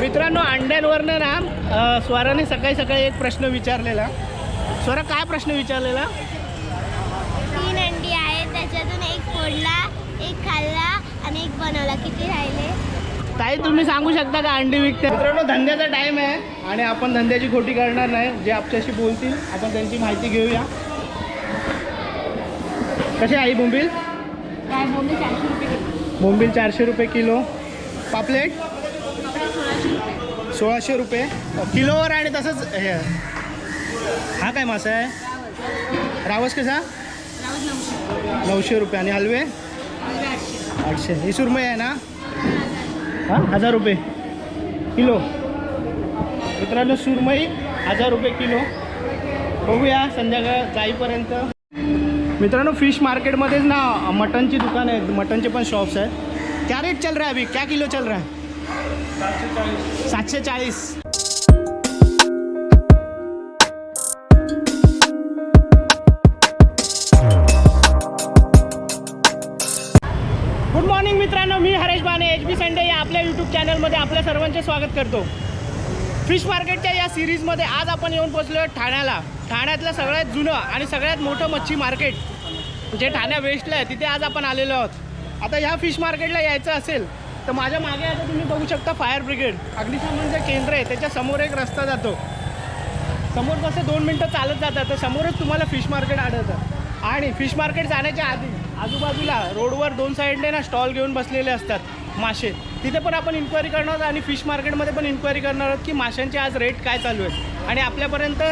मित्रांनो अंड्यांवरनं ना स्वराने सकाळी सकाळी एक प्रश्न विचारलेला. स्वरा काय प्रश्न विचारलेला? तीन अंडी आहेत त्याच्यातून एक फोडला एक खाल्ला आणि एक बनवला. किती राहिले? ताई तुम्ही सांगू शकता का अंडी विकते? मित्रांनो धंद्याचा टाइम आहे आणि आपण धंद्याची खोटी करणार नाही. जे आपल्याशी बोलतील आपण त्यांची माहिती घेऊया. कसे आई बोंबील? काय बोंबी चारशे रुपये बोंबील चारशे रुपये किलो. पापलेट? सोळाशे रुपये. किलोवर आणि तसंच हे. हा काय मासा आहे? रावस कसा? नऊशे रुपये. आणि हलवे? आठशे. ही सुरमई आहे ना? हां हजार रुपये. किलो. मित्रांनो सुरमई हजार रुपये किलो. बघूया संध्याकाळ जाईपर्यंत. मित्रांनो फिश मार्केटमध्येच ना मटनची दुकान आहेत. मटनचे पण शॉप्स आहेत. क्या रेट चल रहा है अभी? क्या किलो चल रहा है? सातशे चाळीस गुड मॉर्निंग मित्रांनो मी हरेश बाने एच बी संडे या आपल्या यूट्यूब चॅनलमध्ये आपल्या सर्वांचे स्वागत करतो. फिश मार्केटच्या या सिरीजमध्ये आज आपण येऊन पोचलो ठाण्याला. ठाण्यातलं सगळ्यात जुनं आणि सगळ्यात मोठं मच्छी मार्केट जे ठाण्या वेस्टला आहे तिथे आज आपण आलेलो आहोत. आता ह्या फिश मार्केटला यायचं असेल तर माझ्या मागे आता तुम्ही बघू शकता फायर ब्रिगेड. अग्निशमन जे केंद्र आहे त्याच्यासमोर एक रस्ता जातो. समोर कसं दोन मिनटं चालत जातात तर समोरच तुम्हाला फिश मार्केट आढळतं. आणि फिश मार्केट जाण्याच्या आधी आजूबाजूला रोडवर दोन साईडने ना स्टॉल घेऊन बसलेले असतात मासे. तिथे पण आपण इन्क्वायरी करणार आहोत आणि फिश मार्केटमध्ये पण इन्क्वायरी करणार आहोत की माशांचे आज रेट काय चालू आहेत. आणि आपल्यापर्यंत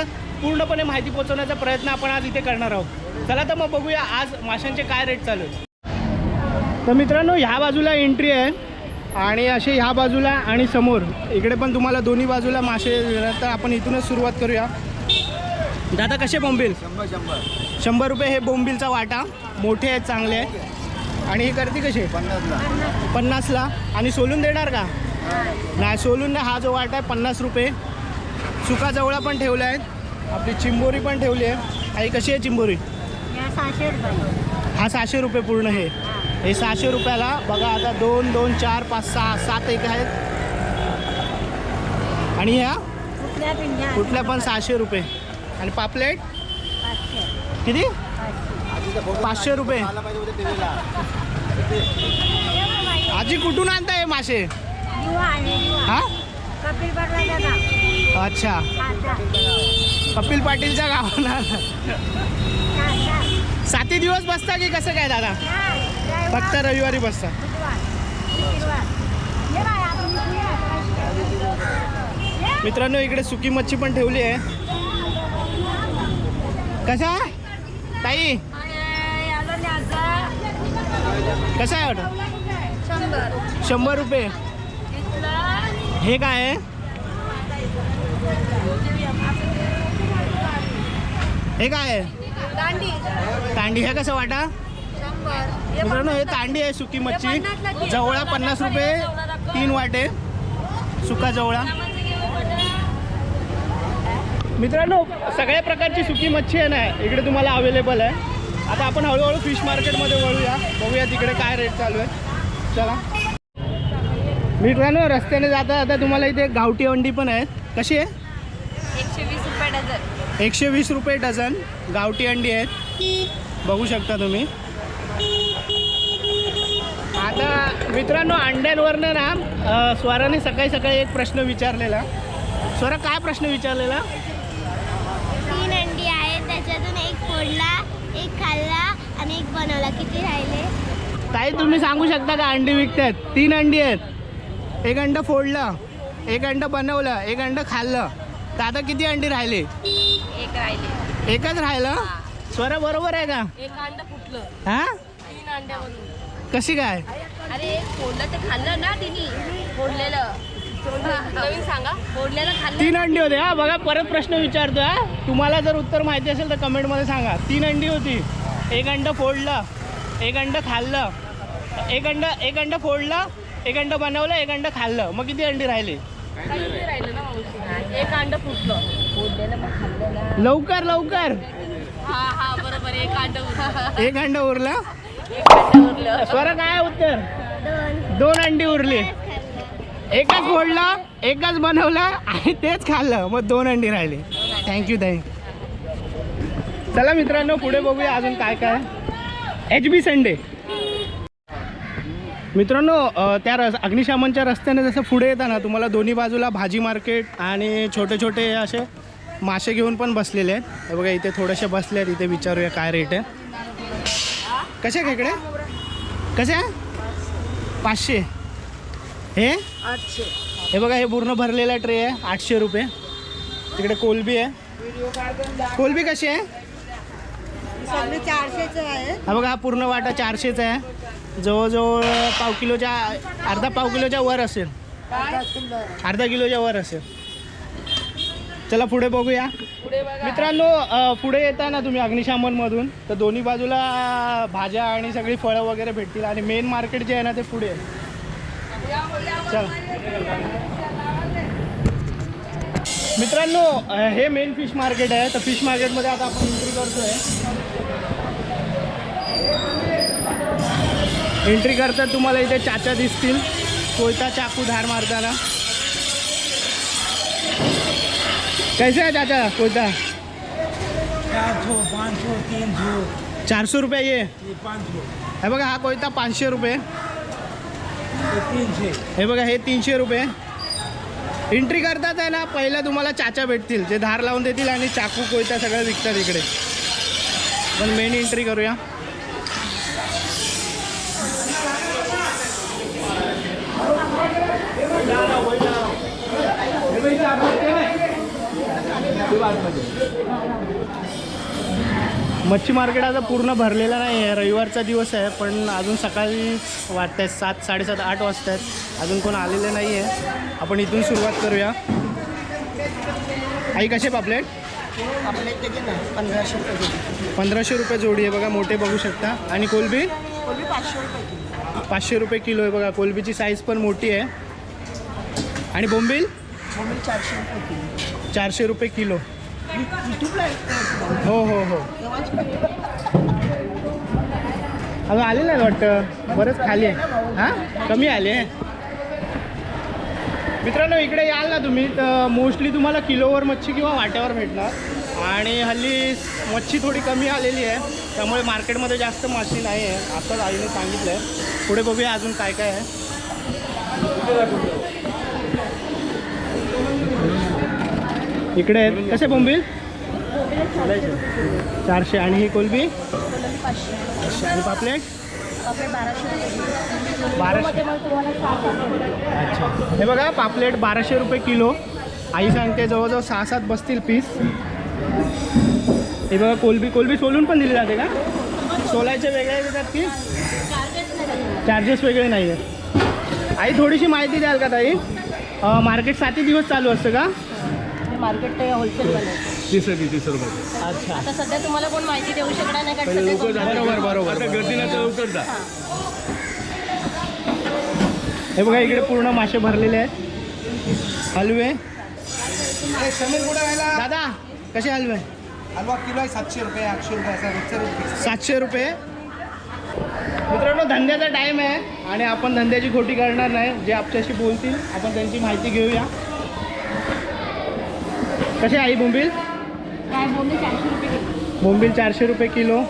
पूर्णपणे माहिती पोहोचवण्याचा प्रयत्न आपण आज इथे करणार आहोत. चला तर मग बघूया आज माशांचे काय रेट चालू आहेत. तर मित्रांनो ह्या बाजूला एंट्री आहे. आणि असे ह्या बाजूला आणि समोर. इकडे पण तुम्हाला दोन्ही बाजूला मासे. तर आपण इथूनच सुरुवात करूया. दादा कसे बोंबील? शंभर शंभर. शंभर रुपये हे बोंबीलचा वाटा. मोठे आहेत चांगले आहेत. आणि ही करते कसे? पन्नासला. पन्नासला. आणि सोलून देणार का? नाही सोलून नाही हा जो वाटा आहे पन्नास रुपये. सुका जवळा पण ठेवला आहे. आपली चिंबोरी पण ठेवली आहे. आई कशी आहे चिंबोरी? हा सहाशे रुपये पूर्ण हे. हे सहाशे रुपयाला. बघा आता दोन दोन चार पाच सहा सात एक आहेत. आणि ह्या? कुठल्या पण सहाशे रुपये. आणि पापलेट? किती? पाचशे. रुपये. आजी कुठून आणताय हे मासे? हा? अच्छा. कपिल पाटीलच्या गावाला. साती दिवस बसता की कसं काय दादा? फक्त रविवारी बसता मित्रांनो इकडे सुकी मच्छी पण ठेवली आहे. कसा? ताई? कसा आहे ऑर्डर शंभर रुपये. हे काय आहे? हे काय आहे? तांडी हे कसं वाटा? मित्रांनो हे तांडी आहे सुकी मच्छी. जवळा पन्नास रुपये तीन वाटे. सुका जवळा. मित्रांनो सगळ्या प्रकारची सुकी मच्छी आहे ना इकडे तुम्हाला अवेलेबल आहे. आता आपण हळूहळू फिश मार्केटमध्ये वळूया. बघूया तिकडे काय रेट चालू आहे. चला. मित्रांनो रस्त्याने जाता जाता तुम्हाला इथे गावठी अंडी पण आहेत. कशी आहे? एकशे वीस रुपये डझन. एकशे वीस रुपये डझन गावठी अंडी आहेत. बघू शकता तुम्ही. आता मित्रांनो अंड्यांवरनं ना स्वराने सकाळी सकाळी एक प्रश्न विचारलेला. स्वरा काय प्रश्न विचारलेला? तीन अंडी आहेत त्याच्यातून एक फोडला एक खाल्ला आणि एक बनवला. किती राहिले? ताई तुम्ही सांगू शकता का अंडी विकतात? तीन अंडी आहेत. एक अंड फोडलं एक अंड बनवलं एक अंड खाल्लं. तर आता किती अंडी राहिले? एक राहिले. एकच राहिलं? स्वरा बरोबर आहे का? एक अंड फुटलं. हा? कशी काय? अरे फोडलं ते खाल्लं ना तिने. फोडलेलं. नवीन सांगा. फोडलेलं खाल्लं. तीन अंडी होते. हा बघा परत प्रश्न विचारतो हा. तुम्हाला जर उत्तर माहिती असेल तर कमेंटमध्ये सांगा. तीन अंडी होती. एक अंड फोडलं एक अंड खाल्लं एक अंड एक अंड फोडलं एक अंड बनवलं एक अंड खाल्लं. मग किती अंडी राहिले? काही नाही राहिलं ना मावशी. एक अंड फुटलं. फोडलेलं मग खाल्लं ना लवकर लवकर. हा हा बरोबर. एक अंड उरलं एक अंड उरलं. एक अंड उरलं. स्वर काय उत्तर. दोन दोन अंडी उरली. एकच फोडला एकच बनवलं आणि तेच खाल्लं. मग दोन अंडी राहिली. थँक्यू थँक्यू चला मित्रांनो पुढे बघूया अजून काय काय. एच बी संडे मित्रांनो त्या रस अग्निशामनच्या रस्त्याने जसं पुढे येताना तुम्हाला दोन्ही बाजूला भाजी मार्केट आणि छोटे छोटे असे मासे घेऊन पण बसलेले आहेत. बघा इथे थोडेसे बसले आहेत. इथे विचारूया काय रेट आहे. कसे आहे इकडे? कसे आहे? पाचशे. हे? आठशे. हे बघा हे पूर्ण भरलेला ट्रे आहे आठशे रुपये. तिकडे कोलबी आहे. कोलबी कशी आहे? चारशेच आहे. हा बघा हा पूर्ण वाटा चारशेचा आहे. जवळजवळ पाव किलोच्या अर्धा पाव किलोच्या वर असेल. अर्धा किलोच्या वर असेल. चला पुढे बघूया. मित्रांनो पुढे येताना तुम्ही अग्निशामनमधून तर दोन्ही बाजूला भाज्या आणि सगळी फळं वगैरे भेटतील आणि मेन मार्केट जे आहे ना ते पुढे चल. मित्रांनो हे मेन फिश मार्केट आहे तर फिश मार्केटमध्ये आता आपण एंट्री करतोय. एंट्री करतात तुम्हाला इथे चाचा दिसतील. कोयता चाकू धार मारताना. कैसे आहे चाचा? कोयता चार सौ पाँच सौ तीन सौ। चारशे रुपये ये? ये पाँच सौ। हे बघा हा कोयता पाचशे रुपये. ये तीन से। हे बघा हे तीनशे रुपये. एंट्री करतात आहे ना पहिला तुम्हाला चाचा भेटतील. जे धार लावून देतील आणि चाकू कोयता सगळं विकतात इकडे. पण मेन एंट्री करूया. मच्छी मार्केट आता पूर्ण भरलेला नाही आहे. रविवारचा दिवस आहे पण अजून सकाळीच वाटत आहेत सात साडेसात आठ वाजता आहेत अजून कोण आलेले नाही आहे. आपण इथून सुरुवात करूया. आई कसे पापलेट पंधराशे रुपये. पंधराशे रुपये जोडी आहे बघा मोठे बघू शकता. आणि कोलबी? कोलबी पाचशे रुपये किलो पाचशे रुपये किलो आहे बघा. कोलबीची साईज पण मोठी आहे. आणि बोंबील? चारशे रुपये किलो चारशे रुपये किलो. हो हो हो. अगं आले नाही वाटतं? बरंच खाली आहे. हां? कमी आले. मित्रांनो इकडे याल ना तुम्ही तर मोस्टली तुम्हाला किलोवर मच्छी किंवा वाट्यावर भेटणार. आणि हल्ली मच्छी थोडी कमी आलेली आहे. त्यामुळे मार्केटमध्ये जास्त माशी नाही आहे आताच आईने सांगितलं आहे पुढे बघूया अजून काय काय आहे. इकडे आहेत. कसे बोंबील? चारशे. आणि ही कोलबी? आणि पापलेट? बाराशे. अच्छा. हे बघा पापलेट बाराशे रुपये किलो. आई सांगते जवळजवळ सहा सात बसतील पीस. हे बघा कोलबी कोलबी सोलून पण दिली जाते का? सोलायचे वेगळे देतात की? चार्जेस वेगळे नाही आहेत आई थोडीशी माहिती द्याल का ताई? मार्केट सातही दिवस चालू असतं का? मार्केट ते होलसेल बनवतो तीस रुपये तीस रुपये. अच्छा. आता सध्या तुम्हाला कोण माहिती देऊ शकणार नाही कारण सध्या. बरोबर, बरोबर, आता तर हे. बघा इकडे पूर्ण मासे भरलेले आहेत. हलवे. दादा कसे हलवे? हलवा किलो आहे सातशे रुपये आठशे रुपये असा रोजचा रेट सातशे रुपये. मित्रांनो धंद्याचा टाईम आहे आणि आपण धंद्याची खोटी करणार नाही. जे आपल्याशी बोलतील आपण त्यांची माहिती घेऊया. कसे आई बोंबील. बोंबील चारशे रुपये किलो.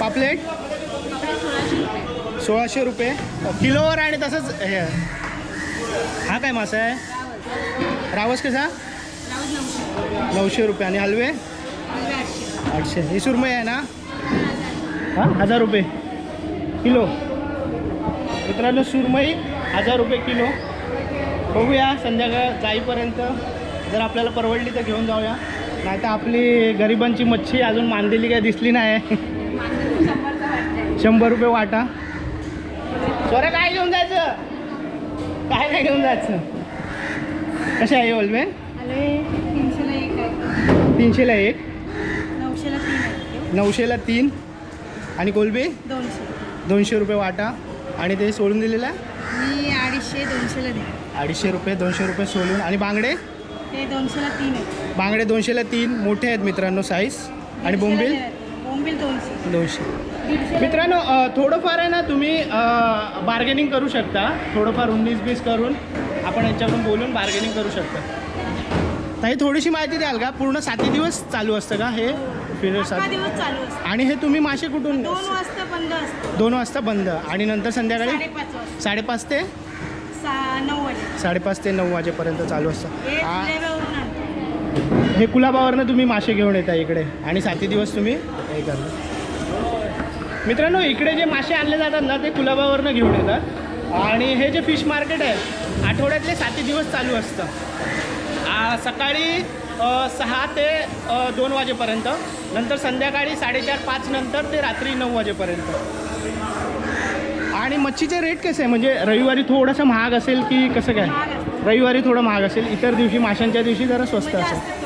पापलेट? सोळाशे रुपये. सोळाशे रुपये. किलोवर आणि तसंच हे. हा काय मासा आहे? रावस कसा? नऊशे. रुपये. आणि हलवे? आठशे. ही सुरमई आहे ना? हां? हजार रुपये. किलो. मित्रांनो सुरमई हजार रुपये किलो. बघूया संध्याकाळ जाईपर्यंत. जर आपल्याला परवडली तर घेऊन जाऊया. नाही तर आपली गरिबांची मच्छी अजून मांदेली काय दिसली नाही. शंभर रुपये वाटा. सोऱ्या काय घेऊन जायचं? काय काय घेऊन जायचं. कसे आहे ओलवे तीनशेला एक आहे. तीनशेला एक. नऊशेला तीन आहे नऊशेला तीन. आणि कोलबी? दोनशे. दोनशे रुपये वाटा. आणि ते सोडून दिलेलं आहे? मी अडीचशे दोनशेला दे अडीचशे रुपये दोनशे रुपये सोडून. आणि बांगडे? ते दोनशेला तीन आहे बांगडे दोनशेला तीन मोठे आहेत मित्रांनो साईज आणि बोंबील? बोंबील दोनशे. दोनशे. मित्रांनो अ, थोडंफार आहे ना तुम्ही बार्गेनिंग करू शकता. थोडंफार उन्नीस बीस करून आपण यांच्याकडून बोलून बार्गेनिंग करू शकतो. ताई थोडीशी माहिती द्याल का? पूर्ण साती दिवस चालू असतं का हे? फिर अकरा सात. दिवस चालू असतं. आणि हे तुम्ही मासे कुठून? दोन वाजता बंद असतं. दोन वाजता बंद. आणि नंतर संध्याकाळी? साडेपाच वाजता. साडेपाच ते नऊ वाजे. साडेपाच ते नऊ वाजेपर्यंत चालू असतं. आ- हे. कुलाबावरनं तुम्ही मासे घेऊन येता इकडे. आणि साती दिवस तुम्ही हे करता मित्रांनो इकडे जे मासे आणले जातात ना ते कुलाबावरनं घेऊन येतात. आणि हे जे फिश मार्केट आहे आठवड्यातले साती दिवस चालू असतं. आ, सकाळी अ, सहा ते अ, दोन वाजेपर्यंत. नंतर संध्याकाळी साडेचार पाच नंतर ते रात्री नऊ वाजेपर्यंत. आणि मच्छीचे रेट कसे? आहे म्हणजे रविवारी थोडंसं महाग असेल की कसं काय? रविवारी थोडं महाग असेल इतर दिवशी माशांच्या दिवशी जरा स्वस्त म्हणजे असेल.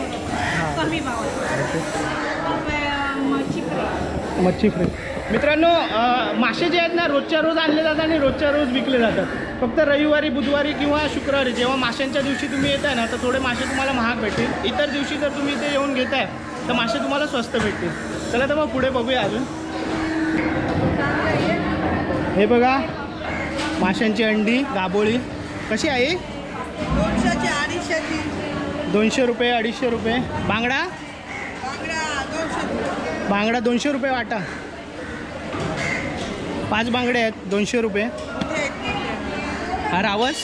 मच्छी फ्राय फ्राय मित्रांनो मासे जे आहेत ना रोजच्या रोज आणले जातात आणि रोजच्या रोज विकले जातात. फक्त रविवारी बुधवारी किंवा शुक्रवारी जेव्हा माशांच्या दिवशी तुम्ही येताय ना तर थोडे मासे तुम्हाला महाग भेटतील. इतर दिवशी जर तुम्ही इथे येऊन घेताय तर मासे तुम्हाला स्वस्त भेटतील. चला तर मग पुढे बघूया अजून. हे बघा. माशांची अंडी गाबोळी. कशी आहे दोनशेची अडीचशेची. दोनशे रुपये अडीचशे रुपये. बांगडा? बांगडा दोनशे रुपये. वाटा. पाच बांगडे आहेत दोनशे रुपये. हा रावस?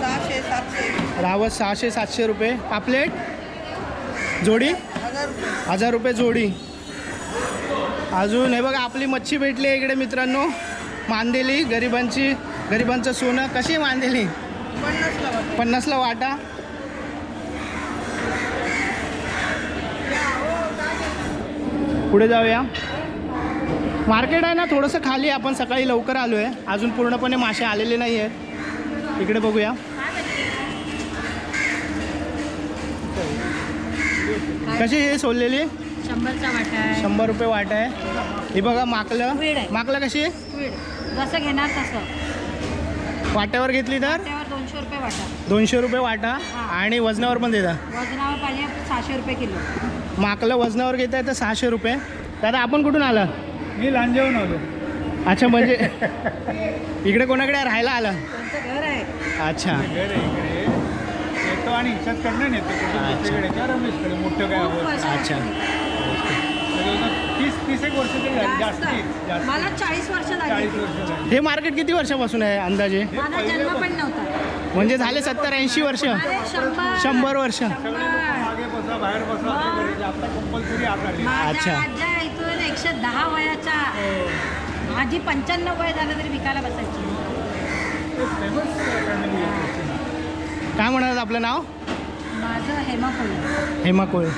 सहाशे सातशे. रावस सहाशे सातशे रुपये. पापलेट जोडी? हजार रुपये. हजार रुपये जोडी. अजून हे बघा आपली मच्छी भेटली आहे इकडे मित्रांनो. मांदेली गरिबांची गरिबांचं सोनं कशी मांदेली? पन्नासला वाटा. पुढे जाऊया. मार्केट आहे ना थोडंसं खाली आपण सकाळी लवकर आलो आहे अजून पूर्णपणे मासे आलेले नाही आहेत इकडे बघूया. कशी हे सोललेली? शंभरचा वाटा आहे. शंभर रुपये वाट आहे. ही बघा माकलं. वेड आहे. माकलं कशी? आहे जसं घेणार तसं. वाट्यावर घेतली तर? त्यावर दोनशे रुपये वाटा. दोनशे रुपये वाटा. हां. आणि वजनावर पण देता. वजनावर पाहिजे सहाशे रुपये किलो. माकलं वजनावर घेत आहे तर सहाशे रुपये. दादा आपण कुठून आला? मी लांजेवून आलो. अच्छा म्हणजे इकडे कोणाकडे राहायला आला? त्यांचं घर आहे. अच्छा. घर आहे इकडे. येतो आणि इच्छाच करणं नेतो कुठे दुसरीकडे. रमेशकडे. मोठं काय खूप हवं वर्ष अच्छा. तीस तीस एक वर्ष तरी झाली जास्ती जास्त. मला चाळीस वर्ष चाळीस लागली वर्ष झाली हे मार्केट किती वर्षापासून आहे अंदाजे माझा जन्म पण नव्हता म्हणजे झाले सत्तर ऐंशी वर्ष अरे शंभर शंभर वर्ष शंभर. मागे बसा बाहेर बसा असं करायचं. आता कंपल्सरी आता आली. अच्छा. माझ्या आज्या इथून एकशे दहा वयाच्या माझी पंच्याण्णव वय झालं तरी विकायला बसायची आहे. काय म्हणाल आपलं नाव माझं हेमा कोल्हे हेमा कोळे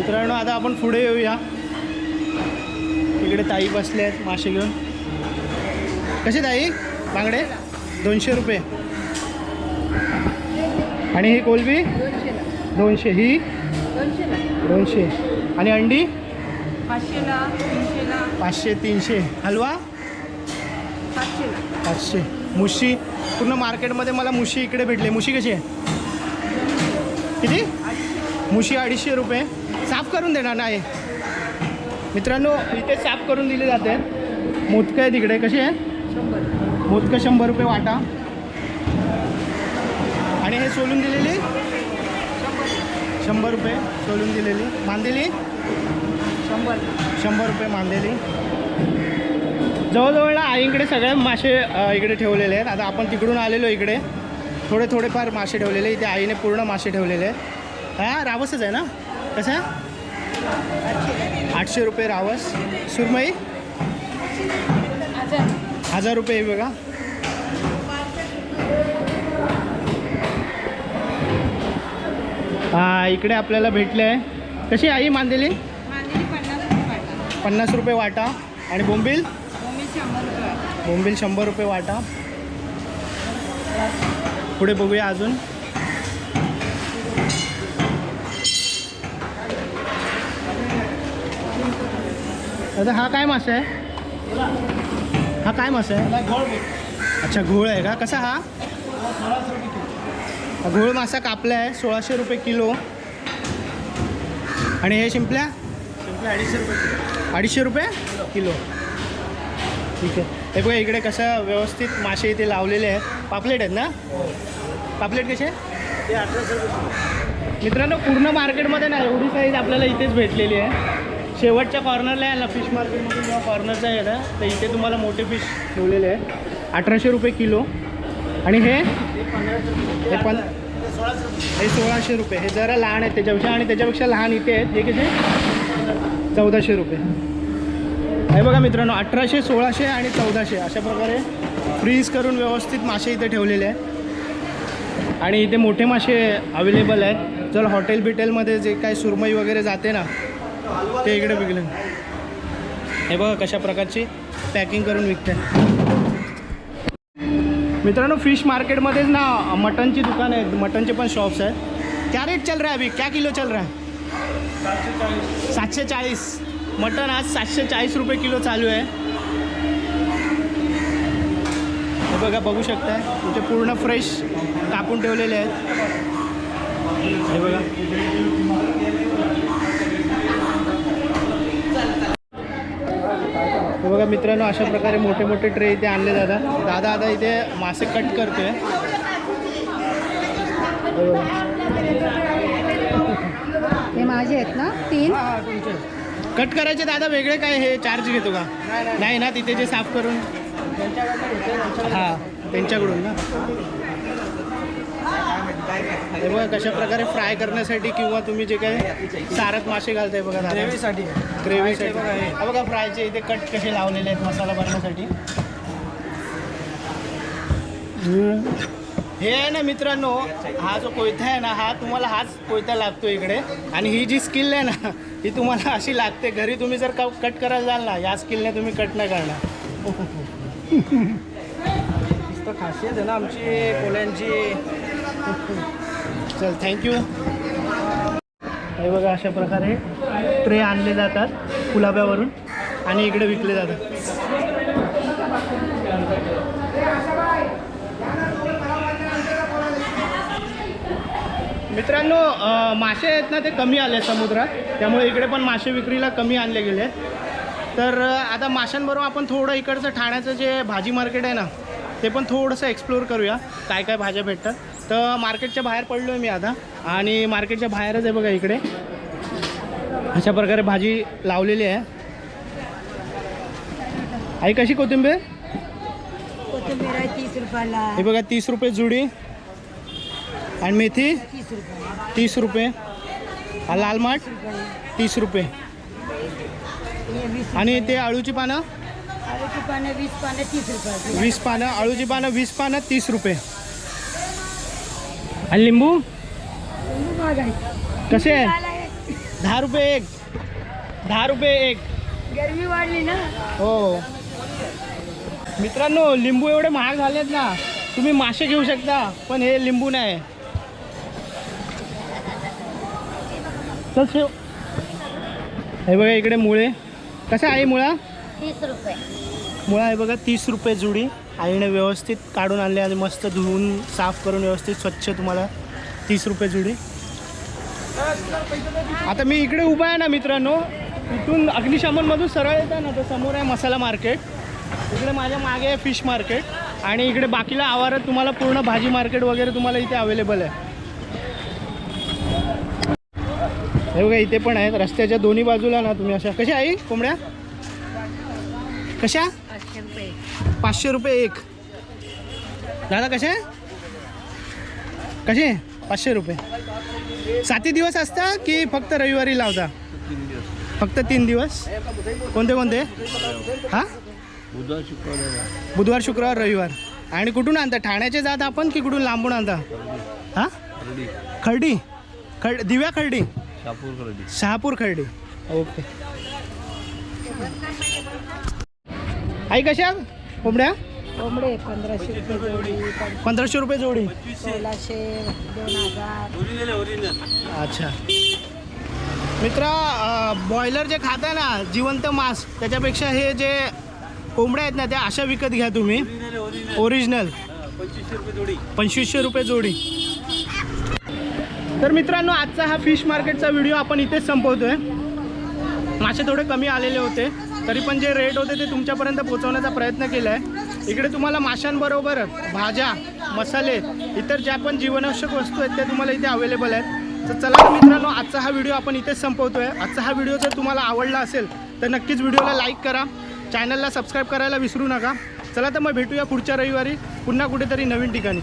मित्रांनो आता आपण पुढे येऊया. इकडे ताई बसले आहेत मासे घेऊन. कसे ताई? बांगडे? दोनशे रुपये. आणि ही कोलबी? दोनशे. ही? दोनशे. आणि अंडी? पाचशे तीनशे. हलवा? पाचशे. मुशी? पूर्ण मार्केटमध्ये मला मुशी इकडे भेटले. मुशी कशी आहे? किती? मुशी अडीचशे रुपये. साफ करून देणार नाही. मित्रांनो इथे साफ करून दिले जाते. मोदकं आहे तिकडे कशी आहे मोदकं शंभर रुपये वाटा. आणि हे सोलून दिलेली? शंभर रुपये सोलून दिलेली. मांदेली? शंभर शंभर रुपये मांदेली. जवळजवळ आईंकडे आईकडे सगळे मासे इकडे ठेवलेले आहेत. आता आपण तिकडून आलेलो इकडे. थोडे थोडेफार मासे ठेवलेले. इथे आईने पूर्ण मासे ठेवलेले आहेत. हा रावसच आहे ना? कसं? आठशे रुपये रावस. सुरमई? हजार रुपये हे बघा. हा इकडे आपल्याला भेटले आहे. कशी आई मांदेली? पन्नास रुपये वाटा. पन्नास रुपये वाटा. आणि बोंबील? बोंबील शंभर रुपये वाटा. पुढे बघूया अजून. दादा हा काय मासा आहे? हा काय मासा आहे? अच्छा घोळ आहे का? कसा हा? हा घोळ मासा कापला आहे सोळाशे रुपये किलो. आणि हे शिंपल्या? अडीचशे रुपये अडीचशे रुपये किलो. ठीक आहे. हे बघा इकडे कसं व्यवस्थित मासे इथे लावलेले आहेत. पापलेट आहेत ना? पापलेट कसे? ते अठराशे रुपये मित्रांनो पूर्ण मार्केटमध्ये ना एवढी साईज आपल्याला इथेच भेटलेली आहे. शेवटच्या कॉर्नरला आहे ना फिश मार्केटमध्ये जेव्हा कॉर्नरचा आहे ना तर इथे तुम्हाला मोठे फिश ठेवलेले आहे अठराशे रुपये किलो. आणि हे हे पण हे सोळाशे रुपये. हे जरा लहान आहेत त्याच्यापेक्षा आणि त्याच्यापेक्षा लहान इथे आहेत. जे कसे? चौदाशे रुपये. हे बघा मित्रांनो अठराशे सोळाशे आणि चौदाशे अशा प्रकारे फ्रीज करून व्यवस्थित मासे इथे ठेवलेले आहेत. आणि इथे मोठे मासे अवेलेबल आहेत. जर हॉटेल बिटेलमध्ये जे काय सुरमई वगैरे जाते ना ते इकडे विकले हे बघा कशा प्रकारची पॅकिंग करून विकते मित्रांनो फिश मार्केटमध्येच ना मटनची दुकान आहेत. मटनचे पण शॉप्स आहेत. क्या रेट चल रहा है अभी? क्या किलो चल रहा है? सातशे चाळीस. मटन आज सातशे चाळीस रुपये किलो चालू आहे. हे बघा बघू शकताय. इथे पूर्ण फ्रेश कापून ठेवलेले आहेत. हे बघा. बघा मित्रांनो अशा प्रकारे मोठे मोठे ट्रे इथे आणले जातात. दादा आता इथे मासे कट करतोय. हे. हे माझे आहेत ना तीन? कट करायचे दादा वेगळे काय हे चार्ज घेतो का? नाही ना तिथे जे साफ करून. हां त्यांच्याकडून ना. हे बघा कशा प्रकारे फ्राय करण्यासाठी किंवा तुम्ही जे काय सारत मासे घालताय बघा ग्रेव्हीसाठी. ग्रेव्हीसाठी. बघा बघा फ्रायचे इथे कट कसे लावलेले आहेत मसाला बनवण्यासाठी. हे आहे ना मित्रांनो हा जो कोयता आहे ना हा तुम्हाला हाच कोयता लागतो इकडे. आणि ही जी स्किल आहे ना ही तुम्हाला अशी लागते. घरी तुम्ही जर का कट करायला जाल ना या स्किलने तुम्ही कट नाही करणार. खासियत आहे ना आमची कोल्यांची. चल थँक्यू हे बघा अशा प्रकारे ट्रे आणले जातात कुलाब्यावरून आणि इकडे विकले जातात. मित्रांनो मासे आहेत ना ते कमी आले समुद्रात. त्यामुळे इकडे पण मासे विक्रीला कमी आणले गेले तर आता माशांबरोबर आपण थोडं इकडचं ठाण्याचं जे भाजी मार्केट आहे ना ते पण थोडंसं एक्सप्लोअर करूया. काय काय भाज्या भेटतात. तर मार्केटच्या बाहेर पडलो आहे मी आता. आणि मार्केटच्या बाहेरच आहे बघा इकडे. अशा प्रकारे भाजी लावलेली आहे. आई कशी कोथिंबीर? कोथिंबीर आहे तीस रुपयाला. हे बघा तीस रुपये जुडी. आणि मेथी? तीस रुपये. रुपये. हा लाल माठ? तीस रुपये. आणि ते आळूची पानं? वीस पानं तीस रुपयाची वीस पानं आळूची पानं वीस पानं तीस रुपये. आणि लिंबू? लिंबू महाग आहे. कसे आहे? दहा रुपये एक. दहा रुपये एक. गरमी वाढली ना. हो. मित्रांनो लिंबू एवढे महाग झालेत ना तुम्ही मासे घेऊ शकता पण हे लिंबू नाही. चल शेव हे बघा इकडे मुळे. कसे आहे मुळा? तीस रुपये. मुळा आहे बघा तीस रुपये जुडी. आईने व्यवस्थित काढून आणले आणि मस्त धुवून साफ करून व्यवस्थित स्वच्छ तुम्हाला तीस रुपये जुडी. आता मी इकडे उभा आहे ना मित्रांनो इथून अग्निशमनमधून सरळ येत आहे ना तर समोर आहे मसाला मार्केट. इकडे माझ्या मागे आहे फिश मार्केट आणि इकडे बाकीला आवारात तुम्हाला पूर्ण भाजी मार्केट वगैरे तुम्हाला इथे अवेलेबल आहे. हे बघा इथे पण आहेत. रस्त्याच्या दोन्ही बाजूला ना तुम्ही अशा कशा आई? कोंबड्या? कशा? पाचशे रुपये एक. दादा कसे? कसे? पाचशे रुपये. साती दिवस असता की फक्त रविवारी लावता? फक्त तीन दिवस? कोणते कोणते? हां? बुधवार शुक्रवार रविवार. आणि कुठून आणता? ठाण्याचे जात आपण की कुठून लांबून आणता? हां? खर्डी. खड दिव्या खर्डी? शहापूर खर्डी. ओके. आई कशा कोंबड्या? कोंबडे पंधराशे रुपये जोडी पंधराशे रुपये जोडी. सोळाशे दोन हजार. अच्छा. मित्रा बॉयलर जे खाता ना जिवंत मांस त्याच्यापेक्षा हे जे कोंबड्या आहेत ना त्या अशा विकत घ्या तुम्ही. ओरिजिनल पंचवीसशे रुपये जोडी. तर मित्रांनो आजचा हा फिश मार्केटचा व्हिडिओ आपण इथेच संपवतोय. मासे थोडे कमी आलेले होते. तरी पण जे रेट होते ते तुमच्यापर्यंत पोहोचवण्याचा प्रयत्न केला आहे इकडे तुम्हाला माशांबरोबर भाज्या मसाले इतर ज्या पण जीवनावश्यक वस्तू आहेत त्या तुम्हाला इथे अवेलेबल आहेत. तर चला मित्रांनो आजचा हा व्हिडिओ आपण इथेच संपवतो आहे आजचा हा व्हिडिओ जर तुम्हाला आवडला असेल तर नक्कीच व्हिडिओला लाईक करा. चॅनलला सबस्क्राईब करायला विसरू नका. चला तर मग भेटूया पुढच्या रविवारी पुन्हा कुठेतरी नवीन ठिकाणी.